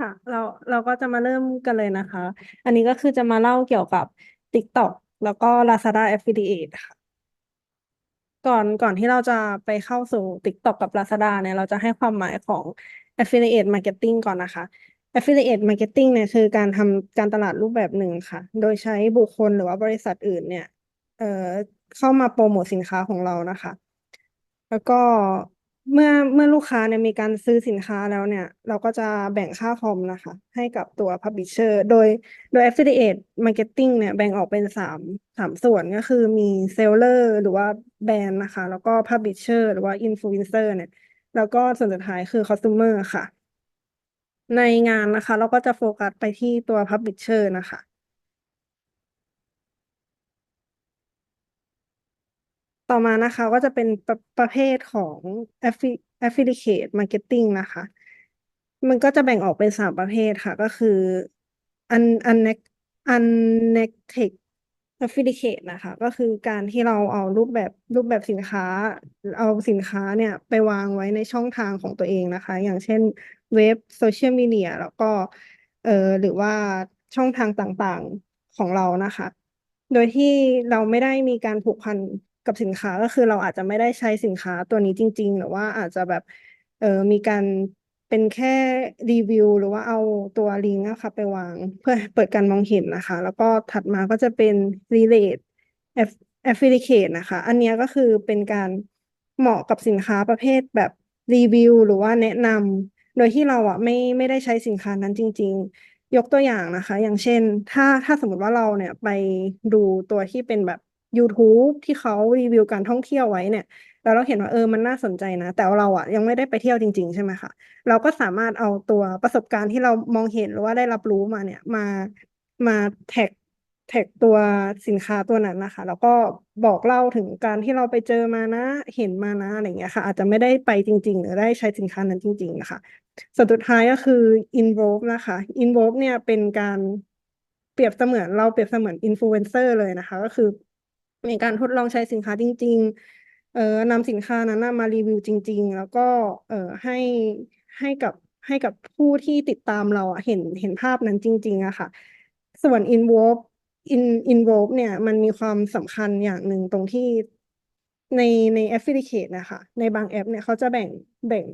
ค่ะ เราเราก็จะมาเริ่มกันเลยนะคะ อันนี้ก็คือจะมาเล่าเกี่ยวกับ TikTok แล้วก็ Lazada Affiliate ค่ะ ก่อนก่อนที่เราจะไปเข้าสู่ TikTok กับ Lazada เนี่ยเราจะให้ความหมายของ Affiliate Marketing ก่อนนะคะ Affiliate Marketing เนี่ยคือการทำการตลาดรูปแบบหนึ่งค่ะ โดยใช้บุคคลหรือว่าบริษัทอื่นเนี่ยเอ่อเข้ามาโปรโมทสินค้าของเรานะคะ แล้วก็ เมื่อ เมื่อลูกค้าเนี่ยมีการซื้อสินค้าแล้วเนี่ย เราก็จะแบ่งค่าคอมนะคะ ให้กับตัว Publisher โดย โดย Affiliate Marketing เนี่ยแบ่งออกเป็นสามสามส่วนก็คือมี Seller หรือว่าแบรนด์นะคะ แล้วก็ Publisher หรือว่า Influencer เนี่ย แล้วก็ส่วนสุดท้ายคือ Customer ค่ะ ในงานนะคะ เราก็จะโฟกัสไปที่ตัว Publisher นะคะ ต่อมานะคะก็จะเป็นประประเภทของ affiliate marketing นะคะ มันก็จะแบ่งออกเป็นสามประเภทค่ะ ก็คือ un un unnected affiliate นะคะ ก็คือการที่เราเอารูปแบบรูปแบบสินค้า เอาสินค้าเนี่ยไปวางไว้ในช่องทางของตัวเองนะคะ อย่างเช่นเว็บโซเชียลมีเดียแล้วก็เอ่อหรือว่าช่องทางต่างๆของเรานะคะ โดยที่เราไม่ได้มีการผูกพัน กับสินค้าก็คือเราอาจจะไม่ได้ใช้สินค้าตัวนี้จริง ๆ หรือว่าอาจจะแบบเออมีการเป็นแค่รีวิว หรือว่าเอาตัวลิงก์นะคะไปวางเพื่อเปิดการมองเห็นนะคะ แล้วก็ถัดมาก็จะเป็น relate affiliate นะคะ อันนี้ก็คือเป็นการเหมาะกับสินค้าประเภทแบบรีวิว หรือว่าแนะนำโดยที่เราอะไม่ไม่ได้ใช้สินค้านั้นจริง ๆ ยกตัวอย่างนะคะ อย่างเช่น ถ้าถ้าสมมติว่าเราเนี่ยไปดูตัวที่เป็นแบบ YouTube ที่เขารีวิวการท่องเที่ยวไว้เนี่ยแล้วเราเห็นว่าเออมันน่าสนใจนะ แต่เราอะยังไม่ได้ไปเที่ยวจริง ๆ ใช่ไหมคะเราก็สามารถเอาตัวประสบการณ์ที่เรามองเห็นหรือว่าได้รับรู้มาเนี่ยมามาแท็กแท็กตัวสินค้าตัวนั้นนะคะ แล้วก็บอกเล่าถึงการที่เราไปเจอมานะเห็นมานะอะไรเงี้ยค่ะ อาจจะไม่ได้ไปจริง ๆ หรือได้ใช้สินค้านั้นจริง ๆ นะคะส่วนสุดท้ายก็คือ involve นะคะ involve เนี่ยเป็นการเปรียบเสมือนเราเปรียบเสมือนอินฟลูเอนเซอร์เลยนะคะ ก็คือ มีการทดลองใช้สินค้าจริง ๆ เอ่อนำสินค้านั้นมารีวิวจริง ๆ แล้วก็เอ่อให้ให้กับให้กับผู้ที่ติดตามเราอะเห็นเห็นภาพนั้นจริง ๆอะค่ะ ส่วน involve in involve เนี่ย มันมีความสำคัญอย่างหนึ่งตรงที่ในใน affiliate นะคะ ในบางแอปเนี่ยเขาจะแบ่งแบ่ง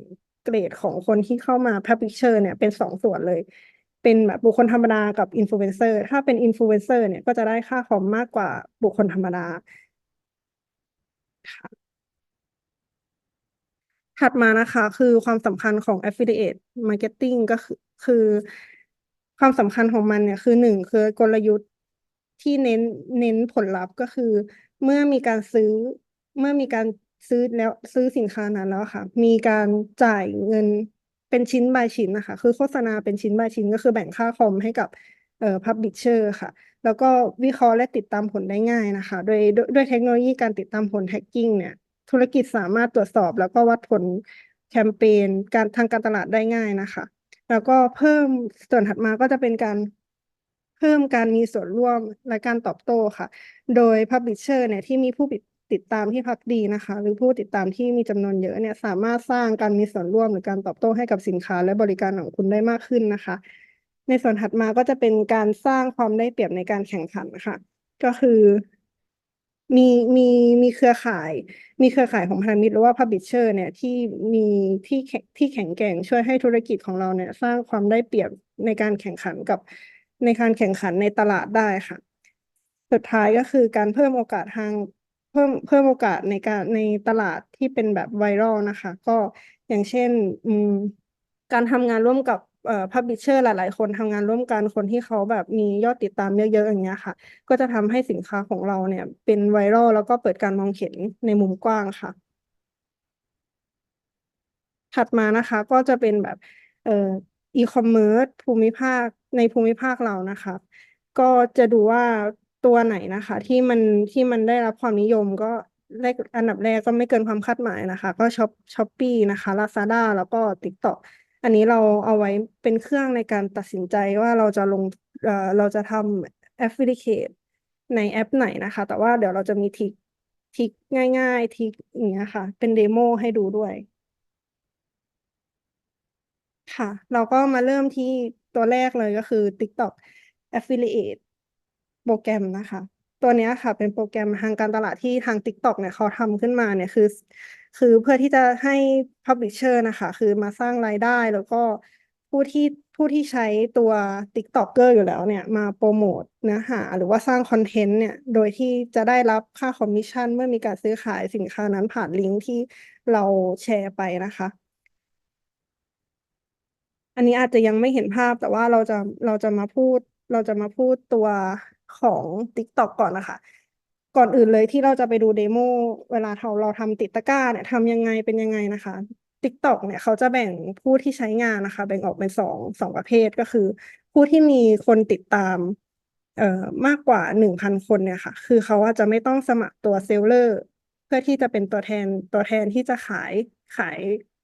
เกรดของคนที่เข้ามา publisher เนี่ยเป็นสองส่วนเลย เป็นแบบบุคคลธรรมดากับอินฟลูเอนเซอร์ถ้าเป็นอินฟลูเอนเซอร์เนี่ยก็จะได้ค่าคอมมากกว่าบุคคลธรรมดาค่ะถัดมานะคะ คือความสำคัญของ affiliate marketing ก็คือคือความสำคัญของมันเนี่ยคือหนึ่งคือกลยุทธ์ที่เน้นเน้นผลลัพธ์ก็คือ เมื่อมีการซื้อเมื่อมีการซื้อแล้วซื้อสินค้านั้นแล้วค่ะ มีการจ่ายเงิน เป็นชิ้น by ชิ้นนะคะ คือโฆษณาเป็นชิ้น by ชิ้นก็คือแบ่งค่าคอมให้กับเอ่อ publisher ค่ะ แล้วก็วิเคราะห์และติดตามผลได้ง่ายนะคะโดยด้วยด้วยเทคโนโลยีการติดตามผล hacking เนี่ย ธุรกิจสามารถตรวจสอบแล้วก็วัดผลแคมเปญการทางการตลาดได้ง่ายนะคะ แล้วก็เพิ่มส่วนถัดมาก็จะเป็นการเพิ่มการมีส่วนร่วมและการตอบโต้ค่ะ โดย Publisher เนี่ยที่มีผู้ ติดตามที่พักดีนะคะ หรือผู้ติดตามที่มีจำนวนเยอะเนี่ยสามารถสร้างการมีส่วนร่วมหรือการตอบโต้ให้กับสินค้า และบริการของคุณได้มากขึ้นนะคะ ในส่วนถัดมาก็จะเป็นการสร้างความได้เปรียบในการแข่งขันค่ะ ก็คือมีมีมีเครือข่าย มีเครือข่ายของพันธมิตรหรือว่า publisher เนี่ยที่มีที่แข็งที่แข็งแกร่งช่วยให้ธุรกิจของเราเนี่ย สร้างความได้เปรียบในการแข่งขันกับในการแข่งขันในตลาดได้ค่ะ สุดท้ายก็คือการเพิ่มโอกาสทาง พิ่มเพิ่มโอกาสในการในตลาดที่เป็นแบบไวรัลนะคะ ก็อย่างเช่นการทำงานร่วมกับเอ่อ publisher หลาย ๆ คนทำงานร่วมกันคนที่เขาแบบมียอดติดตามเยอะ ๆ อย่างเงี้ยค่ะ ก็จะทำให้สินค้าของเราเนี่ย เป็นไวรัลแล้วก็เปิดการมองเห็นในมุมกว้างค่ะ ถัดมานะคะ ก็จะเป็นแบบเอ่ออีคอมเมิร์ซภูมิภาคในภูมิภาคเรานะคะ ก็จะดูว่า ตัวไหนนะคะ ที่มันที่มันได้รับความนิยมก็แรกอันดับแรกก็ไม่เกินความคาดหมายนะคะ ก็ช็อปช้อปปี้นะคะลาซาด้าแล้วก็ TikTok อันนี้เราเอาไว้เป็นเครื่องในการตัดสินใจว่าเราจะลงเอ่อเราจะทำ affiliate ในแอปไหนนะคะ แต่ว่าเดี๋ยวเราจะมีทริคทริคง่ายๆทริคอย่างเงี้ยค่ะ เป็นเดโมให้ดูด้วย ค่ะ เราก็มาเริ่มที่ตัวแรกเลยก็คือ TikTok Affiliate โปรแกรมนะคะ ตัวนี้ค่ะเป็นโปรแกรมทางการตลาดที่ทาง TikTok เนี่ยเขาทำขึ้นมาเนี่ยคือ คือเพื่อที่จะให้ Publisher นะคะ คือมาสร้างรายได้แล้วก็ผู้ที่ผู้ที่ใช้ตัว TikToker อยู่แล้วเนี่ยมาโปรโมทเนื้อหาหรือว่าสร้างคอนเทนต์เนี่ยโดยที่จะได้รับค่าคอมมิชชั่นเมื่อมีการซื้อขายสินค้านั้นผ่านลิงก์ที่เราแชร์ไปนะคะ อันนี้อาจจะยังไม่เห็นภาพแต่ว่าเราจะเราจะมาพูดเราจะมาพูดตัว ของ TikTok ก่อนนะคะ ก่อนอื่นเลยที่เราจะไปดูเดโมเวลาเราเราทำติดตะกร้าเนี่ยทำยังไงเป็นยังไงนะคะ TikTok เนี่ยเขาจะแบ่งผู้ที่ใช้งานนะคะ แบ่งออกเป็นสองสองประเภทก็คือ ผู้ที่มีคนติดตามเอ่อมากกว่าหนึ่งพันคนเนี่ยค่ะ คือเขาอาจจะไม่ต้องสมัครตัวเซลเลอร์ เพื่อที่จะเป็นตัวแทนตัวแทนที่จะขายขาย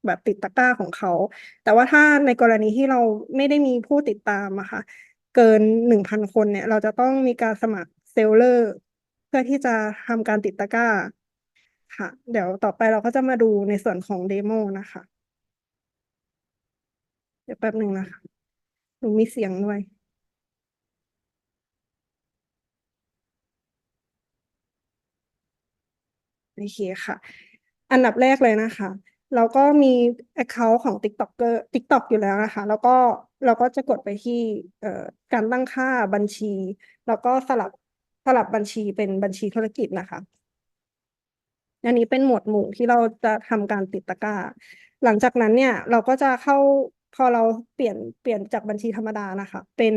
แบบติดตะกร้าของเขา แต่ว่าถ้าในกรณีที่เราไม่ได้มีผู้ติดตามอะค่ะ เกินหนึ่งพันคนเนี่ย เราจะต้องมีการสมัครเซลเลอร์ เพื่อที่จะทำการติดตะกร้า ค่ะ เดี๋ยวต่อไปเราก็จะมาดูในส่วนของเดโมนะคะ เดี๋ยวแป๊บหนึ่งนะคะหนูมีเสียงด้วยโอเคค่ะ อันดับแรกเลยนะคะ เราก็มี Account ของ TikToker TikTok อยู่แล้วนะคะ แล้วก็เราก็จะกดไปที่เอ่อการตั้งค่าบัญชี แล้วก็สลับสลับบัญชีเป็นบัญชีธุรกิจนะคะอันนี้เป็นหมวดหมู่ที่เราจะทำการติดตะกร้า หลังจากนั้นเนี่ยเราก็จะเข้าพอเราเปลี่ยนเปลี่ยนจากบัญชีธรรมดานะคะ เป็น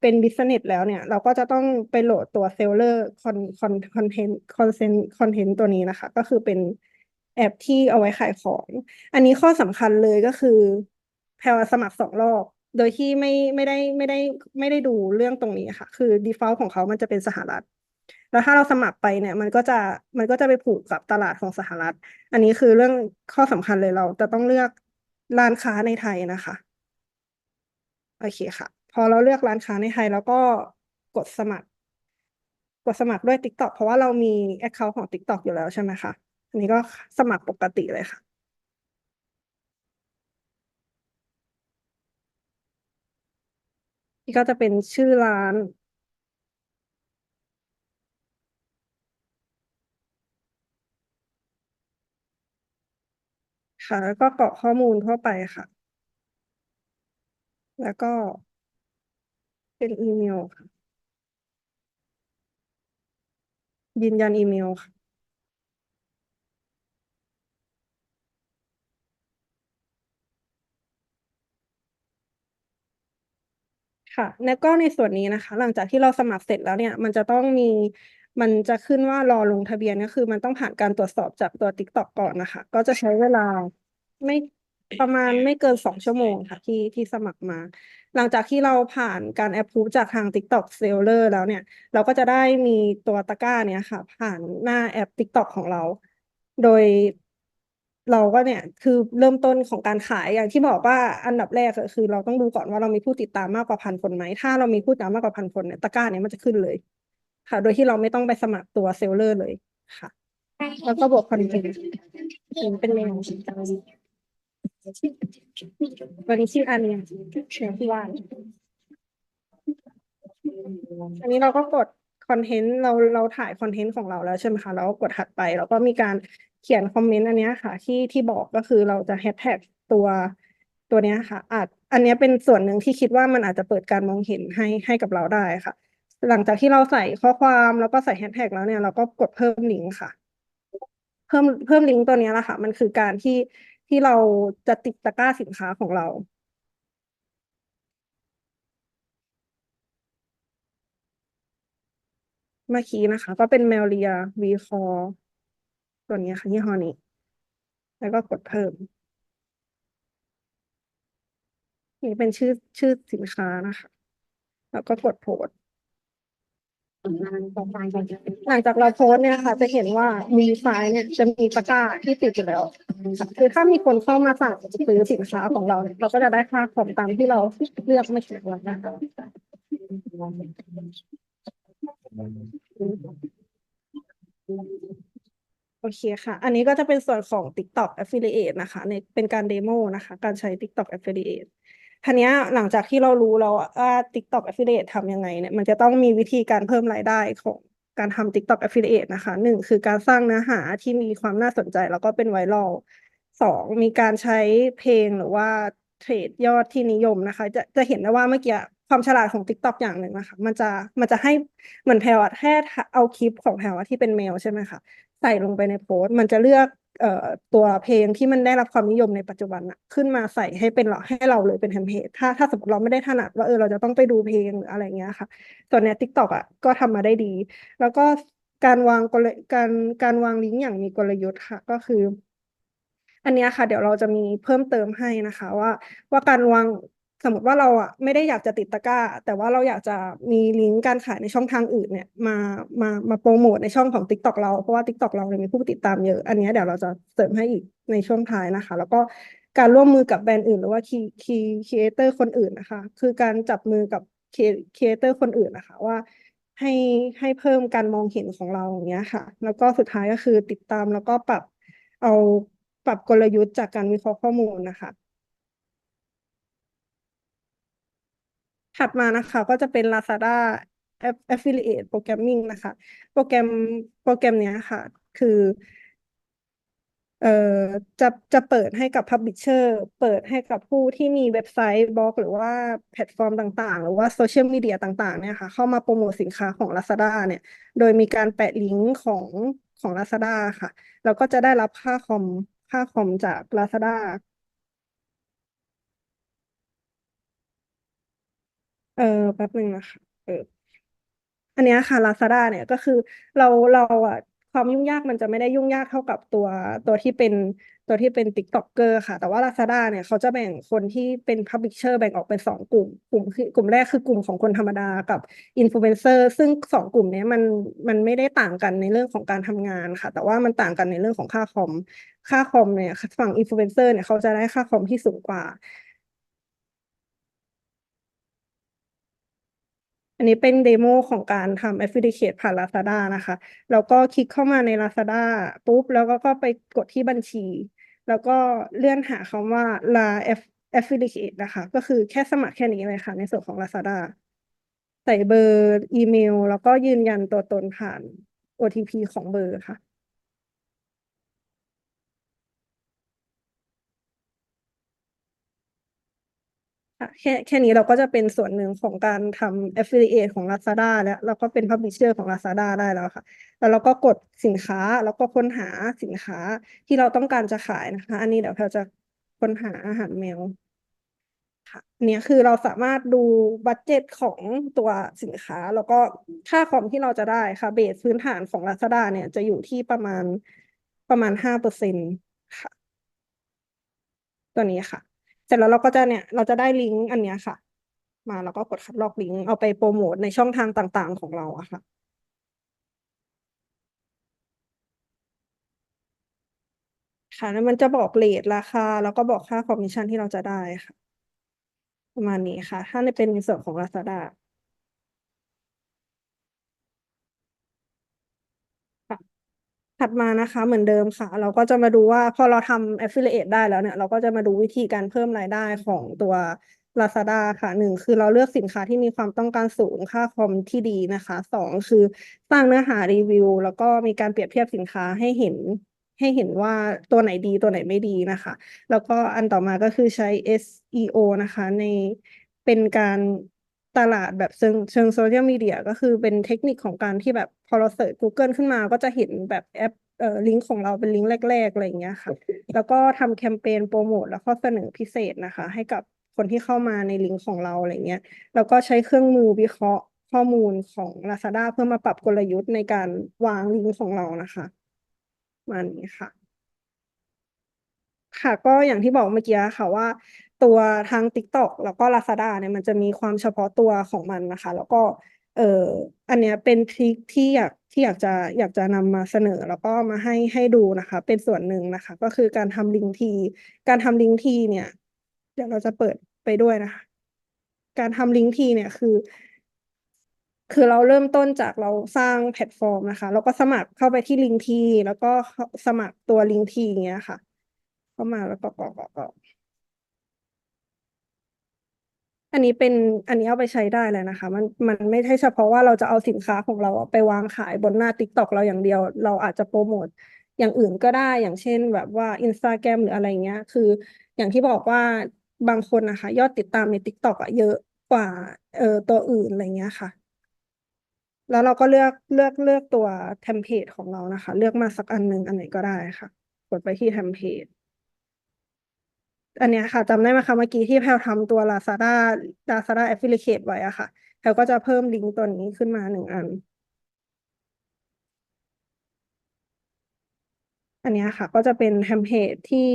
เป็นบิสเนสแล้วเนี่ย เราก็จะต้องไปโหลดตัวเซลเลอร์คอนคอนคอนเทนต์คอนเซนคอนเทนต์ตัวนี้นะคะ ก็คือเป็น แอปที่เอาไว้ขายของ อันนี้ข้อสำคัญเลยก็คือแพลสมัครสองรอบ โดยที่ไม่ไม่ได้ไม่ได้ไม่ได้ดูเรื่องตรงนี้ค่ะ คือ default ของเขามันจะเป็นสหรัฐ แล้วถ้าเราสมัครไปเนี่ย มันก็จะมันก็จะไปผูกกับตลาดของสหรัฐ อันนี้คือเรื่องข้อสำคัญเลยเราจะต้องเลือกร้านค้าในไทยนะคะโอเคค่ะ พอเราเลือกร้านค้าในไทย แล้วก็กดสมัคร กดสมัครด้วย TikTok เพราะว่าเรามี Account ของ TikTok อยู่แล้วใช่ไหมคะ อันนี้ก็สมัครปกติเลยค่ะ นี่ก็จะเป็นชื่อร้าน ค่ะ แล้วก็กรอกข้อมูลทั่วไปค่ะ แล้วก็เป็นอีเมลค่ะ ยืนยันอีเมลค่ะ ค่ะแล้วก็ในส่วนนี้นะคะ หลังจากที่เราสมัครเสร็จแล้วเนี่ย มันจะต้องมี มันจะขึ้นว่ารอลงทะเบียนก็คือ มันต้องผ่านการตรวจสอบจากตัว TikTok ก่อนนะคะ ก็จะใช้เวลาไม่ประมาณไม่เกินสองชั่วโมงค่ะที่ที่สมัครมา หลังจากที่เราผ่านการแอปพูจากทาง TikTok Seller แล้วเนี่ย เราก็จะได้มีตัวตะกร้าเนี่ยค่ะ ผ่านหน้าแอป TikTok ของเรา โดย เราก็เนี่ยคือเริ่มต้นของการขายอย่างที่บอกว่าอันดับแรกคือเราต้องดูก่อนว่าเรามีผู้ติดตามมากกว่าพันคนไหมถ้าเรามีผู้ติดตามมากกว่าพันคนเนี่ยตะกร้าเนี่ยมันจะขึ้นเลย ค่ะ โดยที่เราไม่ต้องไปสมัครตัวเซลเลอร์เลยค่ะ แล้วก็บวกคอนเทนต์เป็นแนววันนี้ชื่ออันเนี่ยเชื่อที่ว่าอันนี้เราก็กด คอนเทนต์เราเราถ่ายคอนเทนต์ของเราแล้วใช่ไหมคะแล้วกดถัดไป แล้วก็มีการเขียนคอมเมนต์อันนี้ค่ะ ที่ที่บอกก็คือเราจะแฮชแท็กตัวตัวนี้ค่ะ อาจอันนี้เป็นส่วนหนึ่งที่คิดว่ามันอาจจะเปิดการมองเห็นให้ให้กับเราได้ค่ะ หลังจากที่เราใส่ข้อความแล้วก็ใส่แฮชแท็กแล้วเนี่ยเราก็กดเพิ่มลิงก์ค่ะ เพิ่มเพิ่มลิงก์ตัวนี้แหละค่ะ มันคือการที่ที่เราจะติดตะกร้าสินค้าของเรา เมื่อกี้นะคะ ก็เป็นแมวเลียวีคอตัวนี้ค่ะยี่ห้อนี้ แล้วก็กดเพิ่ม นี่เป็นชื่อชื่อสินค้านะคะ แล้วก็กดโพสหลังจากเราโพสเนี่ยค่ะ จะเห็นว่ามีไฟเนี่ยจะมีตะกร้าที่ติดอยู่แล้วค่ะคือถ้ามีคนเข้ามาสั่งซื้อสินค้าของเราเนี่ยเราก็จะได้ค่าคอมตามที่เราเลือกไม่กี่วันนะคะ โอเคค่ะ อันนี้ก็จะเป็นส่วนของ TikTok Affiliate นะคะ ในเป็นการเดโมนะคะ การใช้ TikTok Affiliate ทีเนี้ยหลังจากที่เรารู้แล้วว่า TikTok Affiliate ทำยังไงเนี่ยมันจะต้องมีวิธีการเพิ่มรายได้ของการทำ TikTok Affiliate นะคะหนึ่งคือการสร้างเนื้อหาที่มีความน่าสนใจแล้วก็เป็นไวรัลสองมีการใช้เพลงหรือว่าเทรดยอดที่นิยมนะคะ จะจะเห็นได้ว่าเมื่อกี้ ความฉลาดของ TikTok อย่างหนึ่งนะคะ มันจะมันจะให้เหมือนแพลวแค่เอาคลิปของแพลวที่เป็นเมลใช่ไหมคะใส่ลงไปในโพสต์มันจะเลือกเอ่อตัวเพลงที่มันได้รับความนิยมในปัจจุบันอะขึ้นมาใส่ให้เป็นเราให้เราเลยเป็นเทมเพลตถ้าถ้าสมมติเราไม่ได้ถนัดว่าเออเราจะต้องไปดูเพลงหรืออะไรเงี้ยค่ะส่วนเนี้ย TikTok อะก็ทำมาได้ดี แล้วก็การวางกลการการวางลิงก์อย่างมีกลยุทธ์ค่ะ ก็คือ อันเนี้ยค่ะ เดี๋ยวเราจะมีเพิ่มเติมให้นะคะ ว่าว่าการวาง สมมติว่าเราอะไม่ได้อยากจะติดตะกร้า แต่ว่าเราอยากจะมีลิงก์การขายในช่องทางอื่นเนี่ย มามามาโปรโมทในช่องของ TikTok เราเพราะว่า TikTok เราเนี่ยมีผู้ติดตามเยอะ อันนี้เดี๋ยวเราจะเสริมให้อีกในช่วงท้ายนะคะ แล้วก็การร่วมมือกับแบรนด์อื่น หรือว่าคีคีครีเอเตอร์คนอื่นนะคะ คือการจับมือกับครีเอเตอร์คนอื่นนะคะว่าให้ให้เพิ่มการมองเห็นของเราอย่างเงี้ยค่ะ แล้วก็สุดท้ายก็คือติดตามแล้วก็ปรับเอาปรับกลยุทธ์จากการวิเคราะห์ข้อมูลนะคะ ถัดมานะคะก็จะเป็น Lazada Affiliate Programming นะคะ โปรแกรมโปรแกรมเนี้ยค่ะ คือ เอ่อจะจะเปิดให้กับ Publisher เปิดให้กับผู้ที่มีเว็บไซต์บล็อก หรือว่าแพลตฟอร์มต่างๆ หรือว่าโซเชียลมีเดียต่าง ๆ เนี่ยค่ะ เข้ามาโปรโมทสินค้าของ Lazada เนี่ย โดยมีการแปะลิงก์ของของ Lazada ค่ะ แล้วก็จะได้รับค่าคอมค่าคอมจาก Lazada เออแป๊บหนึ่งนะคะ เออ อันเนี้ยค่ะ Lazada เนี่ยก็คือเราเราอะความยุ่งยากมันจะไม่ได้ยุ่งยากเท่ากับตัวตัวที่เป็นตัวที่เป็น TikToker ค่ะ แต่ว่า Lazada เนี่ยเขาจะแบ่งคนที่เป็น Publisher แบ่งออกเป็นสองกลุ่ม กลุ่มคือกลุ่มแรกคือกลุ่มของคนธรรมดากับ Influencer ซึ่งสองกลุ่มเนี้ยมันมันไม่ได้ต่างกันในเรื่องของการทำงานค่ะ แต่ว่ามันต่างกันในเรื่องของค่าคอม ค่าคอมเนี่ย ฝั่ง Influencer เนี่ยเขาจะได้ค่าคอมที่สูงกว่า นนี้เป็นเดโมของการทำ Affiliate ผ่าน Lazada นะคะ แล้วก็คลิกเข้ามาใน Lazada ปุ๊บ แล้วก็ก็ไปกดที่บัญชี แล้วก็เลื่อนหาคำว่า La Affiliate นะคะ ก็คือแค่สมัครแค่นี้เลยค่ะ ในส่วนของ Lazada ใส่เบอร์อีเมล แล้วก็ยืนยันตัวตนผ่าน OTP ของเบอร์ค่ะ ค่ะแค่แค่นี้เราก็จะเป็นส่วนหนึ่งของการทำ affiliate ของ Lazada แล้วแล้วก็เป็น publisher ของ Lazada ได้แล้วค่ะ แล้วเราก็กดสินค้าแล้วก็ค้นหาสินค้าที่เราต้องการจะขายนะคะ อันนี้เดี๋ยวเราจะค้นหาอาหารแมวค่ะอันนี้คือเราสามารถดูบัดเจ็ตของตัวสินค้า แล้วก็ค่าคอมที่เราจะได้ค่ะเบสพื้นฐานของ Lazada เนี่ยจะอยู่ที่ประมาณประมาณห้าเปอร์เซ็นต์ค่ะ ตัวนี้ค่ะ เสร็จแล้วเราก็จะเนี่ยเราจะได้ลิงก์อันเนี้ยค่ะ มาแล้วก็กดคัดลอกลิงก์เอาไปโปรโมทในช่องทางต่างๆ ของเราอะค่ะค่ะแล้วมันจะบอกเรทราคา แล้วก็บอกค่าคอมมิชชั่นที่เราจะได้ค่ะ ประมาณนี้ค่ะ ถ้าในเป็นในส่วนของ Lazada ค่ะ ถัดมานะคะ เหมือนเดิมค่ะ เราก็จะมาดูว่าพอเราทำ affiliate ได้แล้วเนี่ย เราก็จะมาดูวิธีการเพิ่มรายได้ของตัว Lazada ค่ะหนึ่งคือเราเลือกสินค้าที่มีความต้องการสูงค่าคอมที่ดีนะคะสองคือสร้างเนื้อหารีวิว แล้วก็มีการเปรียบเทียบสินค้าให้เห็นให้เห็นว่าตัวไหนดีตัวไหนไม่ดีนะคะ แล้วก็อันต่อมาก็คือใช้ SEO นะคะ ในเป็นการ ตลาดแบบเชิงเชิงโซเชียลมีเดียก็คือเป็นเทคนิคของการที่แบบพอเราเสิร์ช Google ขึ้นมาก็จะเห็นแบบแอปเอ่อลิงก์ของเราเป็นลิงก์แรก ๆ อะไรอย่างเงี้ยค่ะ แล้วก็ทำแคมเปญโปรโมทแล้วก็เสนอพิเศษนะคะ ให้กับคนที่เข้ามาในลิงก์ของเราอะไรเงี้ย แล้วก็ใช้เครื่องมือวิเคราะห์ข้อมูลของ Lazada เพื่อมาปรับกลยุทธ์ในการวางลิงก์ของเรานะคะประมาณนี้ค่ะ ค่ะก็อย่างที่บอกเมื่อกี้ค่ะว่า ตัวทาง TikTok แล้วก็ Lazada เนี่ยมันจะมีความเฉพาะตัวของมันนะคะ แล้วก็เอ่ออันเนี้ยเป็นทริคที่อยากที่อยากจะอยากจะนำมาเสนอ แล้วก็มาให้ให้ดูนะคะ เป็นส่วนหนึ่งนะคะ ก็คือการทำลิงก์ที การทำลิงก์ทีเนี่ย เดี๋ยวเราจะเปิดไปด้วยนะคะ การทำลิงก์ทีเนี่ยคือ คือเราเริ่มต้นจากเราสร้างแพลตฟอร์มนะคะแล้วก็สมัครเข้าไปที่ลิงก์ที แล้วก็สมัครตัวลิงก์ทีอย่างเงี้ยค่ะ เข้ามาแล้วก็กรอกกรอก อันนี้เป็นอันนี้เอาไปใช้ได้เลยนะคะ มันมันไม่ใช่เฉพาะว่าเราจะเอาสินค้าของเราไปวางขายบนหน้า TikTok เราอย่างเดียว เราอาจจะโปรโมทอย่างอื่นก็ได้อย่างเช่นแบบว่า Instagram หรืออะไรเงี้ย คืออย่างที่บอกว่าบางคนนะคะ ยอดติดตามใน TikTok อะเยอะกว่าเออตัวอื่นอะไรเงี้ยค่ะ แล้วเราก็เลือกเลือกเลือกตัวเทมเพลตของเรานะคะ เลือกมาสักอันหนึ่งอันไหนก็ได้ค่ะ กดไปที่เทมเพลต อันเนี้ยค่ะจำได้ไหมคะเมื่อกี้ที่แพลวทำตัว Lazada Lazada Affiliate ไว้อะค่ะแพลวก็จะเพิ่มลิงก์ตัวนี้ขึ้นมาหนึ่งอัน อันเนี้ยค่ะ ก็จะเป็นเทมเพลตที่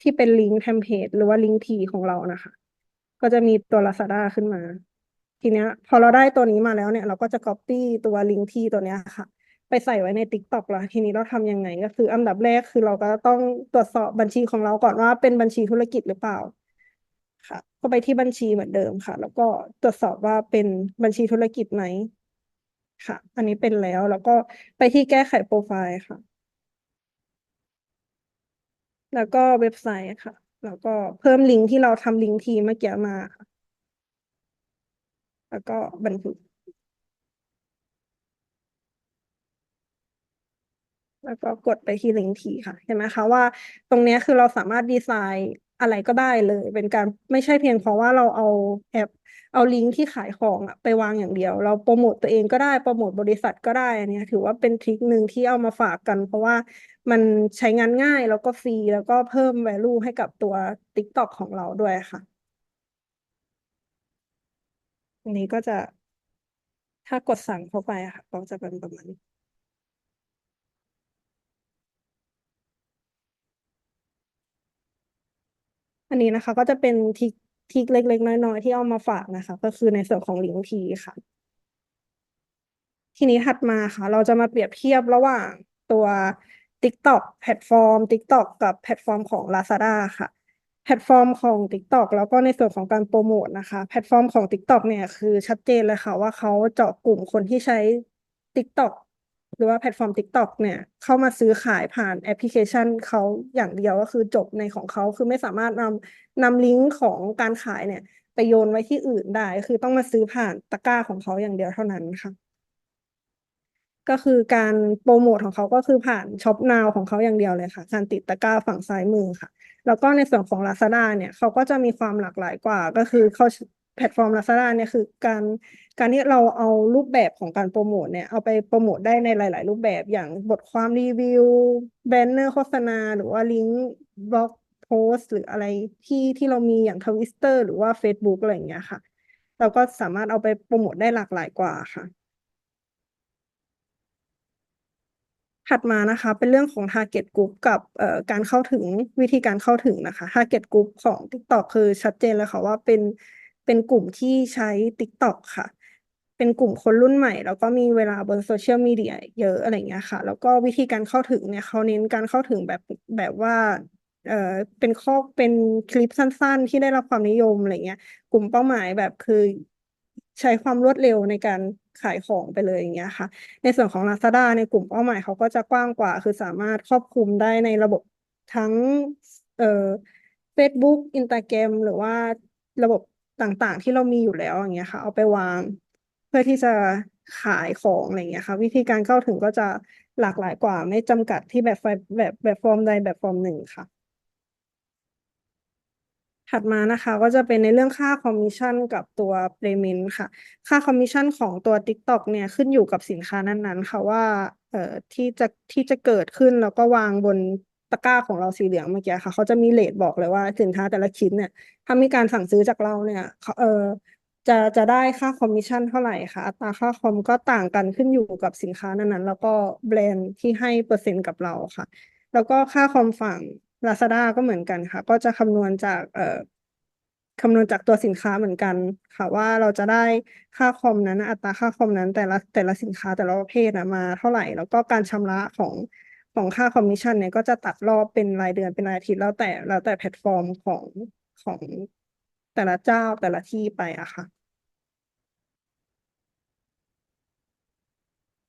ที่เป็นลิงก์เทมเพลตหรือว่าลิงก์ทีของเรานะคะ ก็จะมีตัว Lazada ขึ้นมา ทีเนี้ย พอเราได้ตัวนี้มาแล้วเนี่ย เราก็จะ copy ตัวลิงก์ทีตัวเนี้ยค่ะ ไปใส่ไว้ใน TikTok แล้วทีนี้เราทำยังไงก็คือ อันดับแรกคือเราก็ต้องตรวจสอบบัญชีของเราก่อนว่าเป็นบัญชีธุรกิจหรือเปล่า ค่ะ ก็ไปที่บัญชีเหมือนเดิมค่ะ แล้วก็ตรวจสอบว่าเป็นบัญชีธุรกิจไหมค่ะ อันนี้เป็นแล้วแล้วก็ไปที่แก้ไขโปรไฟล์ค่ะ แล้วก็เว็บไซต์ค่ะ แล้วก็เพิ่มลิงก์ที่เราทำลิงก์ทีเมื่อกี้มาค่ะ แล้วก็บันทึก แล้วก็กดไปที่ลิงก์ทีค่ะ เห็นไหมคะว่าตรงนี้คือเราสามารถดีไซน์อะไรก็ได้เลย เป็นการไม่ใช่เพียงเพราะว่าเราเอาแอปเอาลิงก์ที่ขายของอะไปวางอย่างเดียว เราโปรโมตตัวเองก็ได้โปรโมทบริษัทก็ได้อันนี้ถือว่าเป็นทริคหนึ่งที่เอามาฝากกัน เพราะว่ามันใช้งานง่ายแล้วก็ฟรีแล้วก็เพิ่ม value ให้กับตัว TikTok ของเราด้วยค่ะอันนี้ก็จะถ้ากดสั่งเข้าไปค่ะก็จะเป็นประมาณนี้ อันนี้นะคะ ก็จะเป็นทิคทริคเล็ก ๆ น้อยๆที่เอามาฝากนะคะ ก็คือในส่วนของลิงก์ทีค่ะ ทีนี้ถัดมาค่ะ เราจะมาเปรียบเทียบระหว่างตัว TikTok แพลตฟอร์ม TikTok กับแพลตฟอร์มของ Lazada ค่ะ แพลตฟอร์มของ TikTok แล้วก็ในส่วนของการโปรโมทนะคะ แพลตฟอร์มของ TikTok เนี่ยคือชัดเจนเลยค่ะว่าเขาเจาะกลุ่มคนที่ใช้ TikTok หรือว่าแพลตฟอร์ม TikTok เนี่ย เข้ามาซื้อขายผ่านแอปพลิเคชันเขาอย่างเดียวก็คือจบในของเขาคือไม่สามารถนำนำลิงก์ของการขายเนี่ยไปโยนไว้ที่อื่นได้ คือต้องมาซื้อผ่านตะกร้าของเขาอย่างเดียวเท่านั้นค่ะ ก็คือการโปรโมทของเขาก็คือผ่านช็อปนาวของเขาอย่างเดียวเลยค่ะ การติดตะกร้าฝั่งซ้ายมือค่ะ แล้วก็ในส่วนของ Lazada เนี่ยเขาก็จะมีความหลากหลายกว่า ก็คือเขา แพลตฟอร์ม Lazada เนี่ยคือการการที่เราเอารูปแบบของการโปรโมทเนี่ยเอาไปโปรโมทได้ในหลาย ๆ รูปแบบอย่างบทความรีวิวแบนเนอร์โฆษณา หรือว่าลิงก์บล็อกโพสต์หรืออะไรที่ที่เรามีอย่างทวิสเตอร์หรือว่า Facebook อะไรอย่างเงี้ยค่ะ เราก็สามารถเอาไปโปรโมทได้หลากหลายกว่าค่ะ ถัดมานะคะ เป็นเรื่องของ target group กับเอ่อการเข้าถึงวิธีการเข้าถึงนะคะ target group ของ TikTok คือชัดเจนเลยค่ะว่าเป็น เป็นกลุ่มที่ใช้ TikTok ค่ะ เป็นกลุ่มคนรุ่นใหม่ แล้วก็มีเวลาบนโซเชียลมีเดียเยอะอะไรเงี้ยค่ะ แล้วก็วิธีการเข้าถึงเนี่ยเขาเน้นการเข้าถึงแบบแบบว่าเอ่อเป็นข้อเป็นคลิปสั้นๆ ที่ได้รับความนิยมอะไรเงี้ย กลุ่มเป้าหมายแบบคือใช้ความรวดเร็วในการขายของไปเลยอย่างเงี้ยค่ะ ในส่วนของ Lazada ในกลุ่มเป้าหมายเขาก็จะกว้างกว่า คือสามารถครอบคลุมได้ในระบบทั้งเอ่อ Facebook Instagram หรือว่าระบบ ต่างๆ ที่เรามีอยู่แล้วอย่างเงี้ยค่ะ เอาไปวางเพื่อที่จะขายของอะไรเงี้ยค่ะ วิธีการเข้าถึงก็จะหลากหลายกว่า ไม่จำกัดที่แบบไฟแบบแบบฟอร์มใดแบบฟอร์มหนึ่งค่ะ ถัดมานะคะก็จะเป็นในเรื่องค่าคอมมิชชั่นกับตัว payment ค่ะ ค่าคอมมิชชั่นของตัว TikTok เนี่ยขึ้นอยู่กับสินค้านั้นๆ ค่ะว่าเอ่อที่จะที่จะเกิดขึ้นแล้วก็วางบน ตะกร้าของเราสีเหลืองเมื่อกี้ค่ะ เขาจะมีเรทบอกเลยว่าสินค้าแต่ละชิ้นเนี่ยถ้ามีการสั่งซื้อจากเราเนี่ยเขาเออจะจะได้ค่าคอมมิชชั่นเท่าไหร่ค่ะอัตราค่าคอมก็ต่างกันขึ้นอยู่กับสินค้านั้นๆ แล้วก็แบรนด์ที่ให้เปอร์เซ็นต์กับเราค่ะ แล้วก็ค่าคอมฝั่ง Lazada ก็เหมือนกันค่ะ ก็จะคำนวณจากเอ่อคำนวณจากตัวสินค้าเหมือนกันค่ะ ว่าเราจะได้ค่าคอมนั้นอัตราค่าคอมนั้นแต่ละแต่ละสินค้าแต่ละประเภทนะมาเท่าไหร่ แล้วก็การชำระของ ของค่าคอมมิชชั่นเนี่ยก็จะตัดรอบเป็นรายเดือนเป็นรายอาทิตย์แล้วแต่แล้วแต่แพลตฟอร์มของของแต่ละเจ้าแต่ละที่ไปอะค่ะ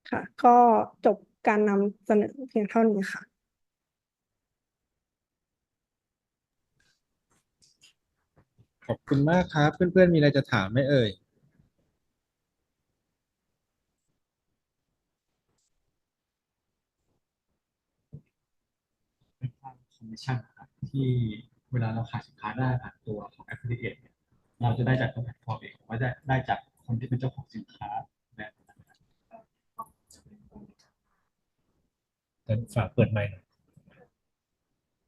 ค่ะ ก็จบการนำเสนอเพียงเท่านี้ค่ะขอบคุณมากครับ เพื่อนๆมีอะไรจะถามไหมเอ่ย เป็น ค่าคอมมิชชั่นะครับที่เวลาเราขายสินค้าได้ผ่านตัวของ affiliate เนี่ยเราจะได้จากตัวแพลตฟอร์มเองว่าได้ได้จากคนที่เป็นเจ้าของสินค้าแบรนด์นั้นนะครับ แต่ฝากเปิดไมค์หน่อย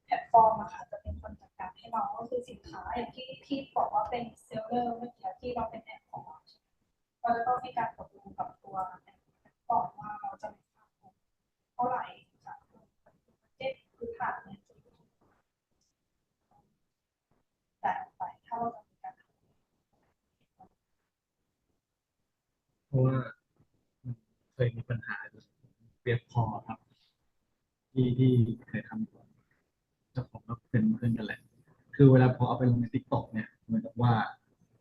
แพลตฟอร์มอะค่ะจะเป็นคนจัดการให้เราก็คือสินค้าอย่างที่ที่บอกว่าเป็นเซลเลอร์เมื่อกี้ที่เราเป็นแอปของเราใช่ไหมเราจะต้องมีการตกลงกับตัวแอปก่อนว่าเราจะมีค่าคอมเท่าไหร่ค่ะเจ็ดคือผ่านเนี่ยแต่ไปถ้าเราจะมีการ เพราะว่ามันเคยมีปัญหาเปียบพอครับ ที่ที่เคยทำอยู่เจ้าของก็ เป็นเพื่อนกันแหละ คือเวลาพอเอาไปลงในทิกตอกเนี่ยเหมือนกับว่า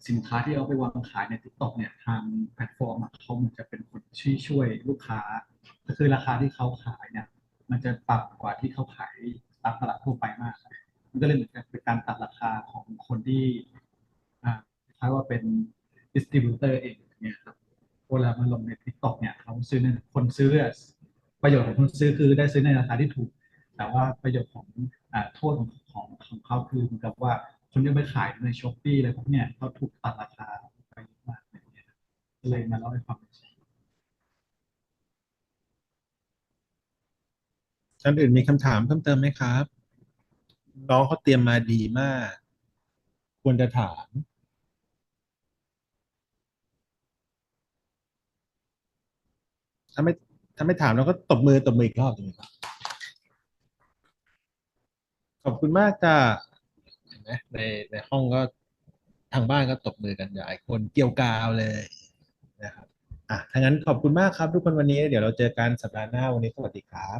สินค้าที่เอาไปวางขายในทิกตอกเนี่ยทางแพลตฟอร์มเขามันจะเป็นคนช่วยช่วยลูกค้า ก็คือราคาที่เขาขายเนี่ยมันจะต่ำกว่าที่เขาขายตามตลาดทั่วไปมาก มันก็เลยเหมือนเป็นการตัดราคาของคนที่คล้ายว่าเป็นดิสติบิวเตอร์เองเนี่ยครับเวลามันลงในทิกตอกเนี่ยเขาซื้อในคนซื้อประโยชน์ของคนซื้อคือได้ซื้อในราคาที่ถูก แต่ว่าประโยชน์ของอโทษของ ของของเขาคือเหมือนกับว่าคนที่ไปขายในช้อปปี้อะไรพวกเนี้ยเขาถูกตัดราคาไปเยอะมากอะไรเงี้ยก็เลยมาเล่าให้ฟังท่านอื่นมีคำถามเพิ่มเติมไหมครับ น้องเขาเตรียมมาดีมาก ควรจะถามถ้าไม่ถ้าไม่ถามเราก็ตบมือตบมืออีกรอบหนึ่งครับ ขอบคุณมากจ้าเห็นไหมในในห้องก็ทางบ้านก็ตบมือกันหลายคนเกี่ยวกาวเลยนะครับอะถ้างั้นขอบคุณมากครับ ทุกคนวันนี้เดี๋ยวเราเจอกันสัปดาห์หน้าวันนี้สวัสดีครับ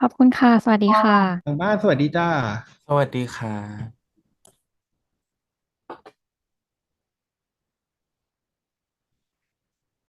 ขอบคุณค่ะ สวัสดีค่ะ ทางบ้านสวัสดีจ้า สวัสดีครับ